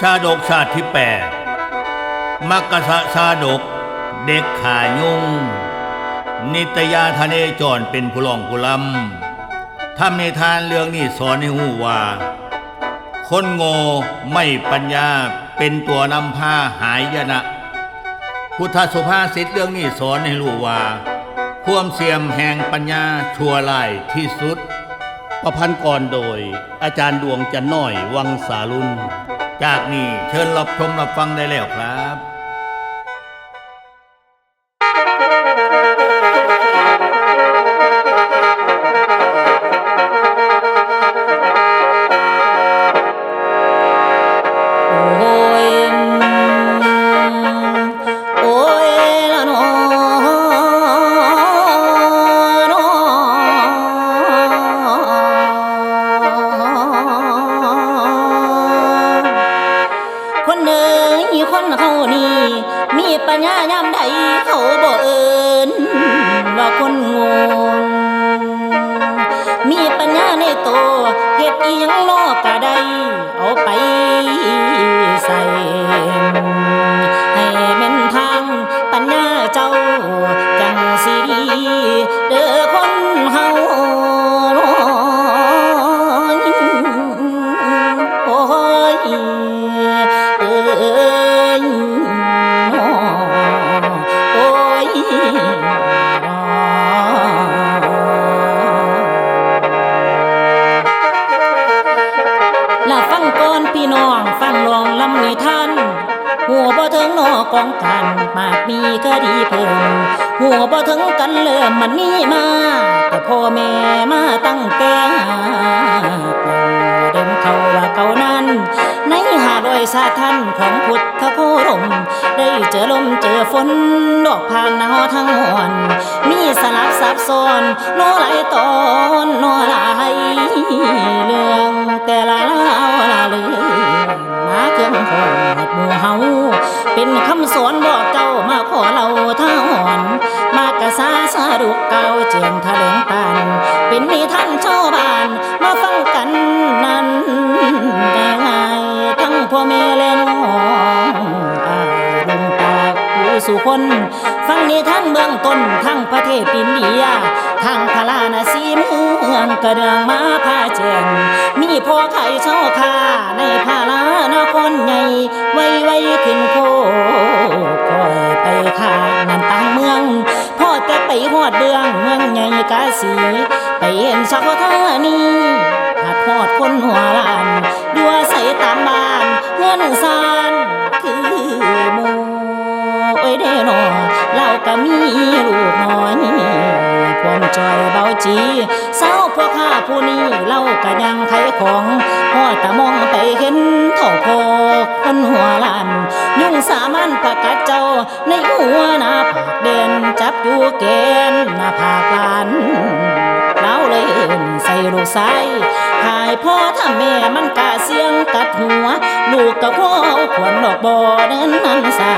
ชาดกชาติที่แปดมักกะสะชาดก เด็กขายุง นิตยาทะเนจรเป็นผู้ลองผู้ลำทำในทานเรื่องนี้สอนให้หูว่า คนโง่ไม่ปัญญาเป็นตัวนำพาหายยนะ พุทธสุภาษิตเรื่องนี้สอนให้รู้ว่าความเสียมแห่งปัญญาชั่วร้ายที่สุด ประพันธ์ก่อนโดยอาจารย์ดวงจันน้อยวังสาลุน จากนี้เชิญรับชมรับฟังได้แล้วครับ มีปัญญายามใดเขาบ่เอิญว่าคนงงมีปัญญาในตัวเฮ็ดอีหยังนอกก็ได้เอาไปใส่ให้แม่นทางปัญญาเจ้าจังสิดีเด้อ ถึงนองกันมากมีก็ดีเพิ่มหัวบ่ถึงกันเริ่มมันมีมา แต่พ่อแม่มาตั้งแต่เดิมเขาว่าเก่านั้น ในหาดอยสาทันของพุทธโครมได้เจอลมเจอฝนดอกพางนาทั้งหอน มีสลับซับซ้อนโนไหลายตอ คำสอนบอกเจ้ามาขอเราท่าหอนมากระซาสาดุกเก่าเจียงทะเลงปันเป็นนิทานชาวบ้านมาฟังกันนั้นไงทั้งพ่อแม่และน้องอายลงปากผู้สู่คน ฟังนิทานเบื้องต้นทั้งประเทศอินเดียทั้งพาราณสีเมืองกระเดืองมาพาแจงมีพ่อไข่เช่าคาในพารานครใหญ่ไว้ไว้ขึ้นโค ยไปข้างนันต่างเมืองพ่อแต่ไปหอดเดืองเมืองใหญ่กาสี ไปเห็นชาวท่านีหัดหอดคนหัวลานดัวใส่ตามบ้านเงินซานคือหมูโอ้ยเด้นอเราก็มีลูกน้อยความจอยเบาจีเศร้าพวกข้าผู้นี้เราก็ยังไขของพ่อตามองไปเห็นท่าพอคนหัว ในหัวหน้าผากเด่นจับอยู่แกนหน้าผากลานเราเลยเอิ้นใส่ลูกใส่หายพ่อถ้าแม่มันกะเสียงกัดหัว ลูกกับพ่อเอาขวัญดอกบ่อเดินนันสา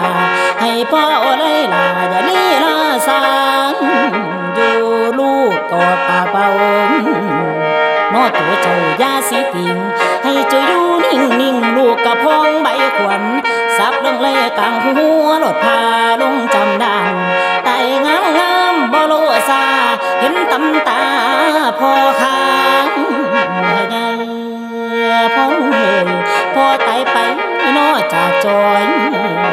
ให้พ่อเลยลาอย่าลีลาสางอยู่ลูกก็ปากเบานอตัวเจ้ายาสิติง กลางหัวหลดพาลงจำดานไตงามงามบ่โลซา เห็นตำตาพ่อค้างใหญ่พ่อเอ่ยพ่อไตไปนอจากจอย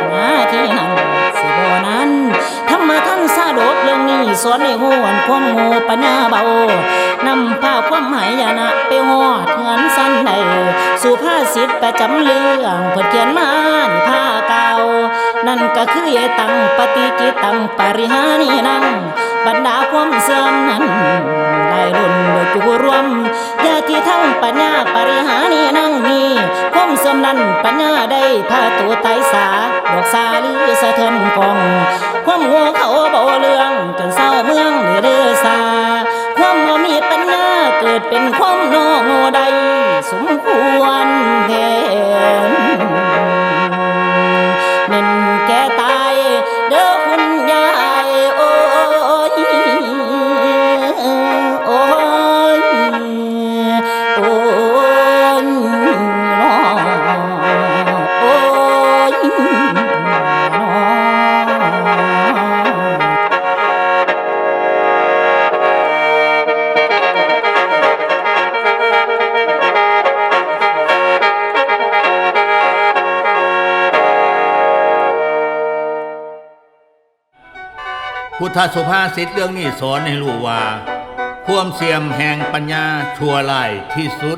หน้าที่นั่นสิบ่นั้นธรรมท่านสาโดกเรื่องนี้สอนให้หวนความโง่ปัญญาเบานำพาความหายนะไปหอดเงินสั้นใดสุภาษิตประจำเรื่องเพิ่นเขียนมา นั่นก็คือเอตังปฏิจิตังปริหานีนังบรรดาความเสื่อมนั้นได้ลุ่นโดยจุรวมญาติทั้งปัญญาปริหานีนั่งมีความเสื่อมนั้นปัญญาได้พาตัวไตสาดอกสาลือสะเทือนกอง ความหัวเขาเบาเรื่องจนเศร้าเมืองเดือสาความบ่ามีปัญญาเกิดเป็นความโนโงใดสมควรแทนเม่ พุทธสุภาษิตเรื่องนี้สอนให้รู้ว่า ความเสียมแห่งปัญญาชั่วร้ายที่สุด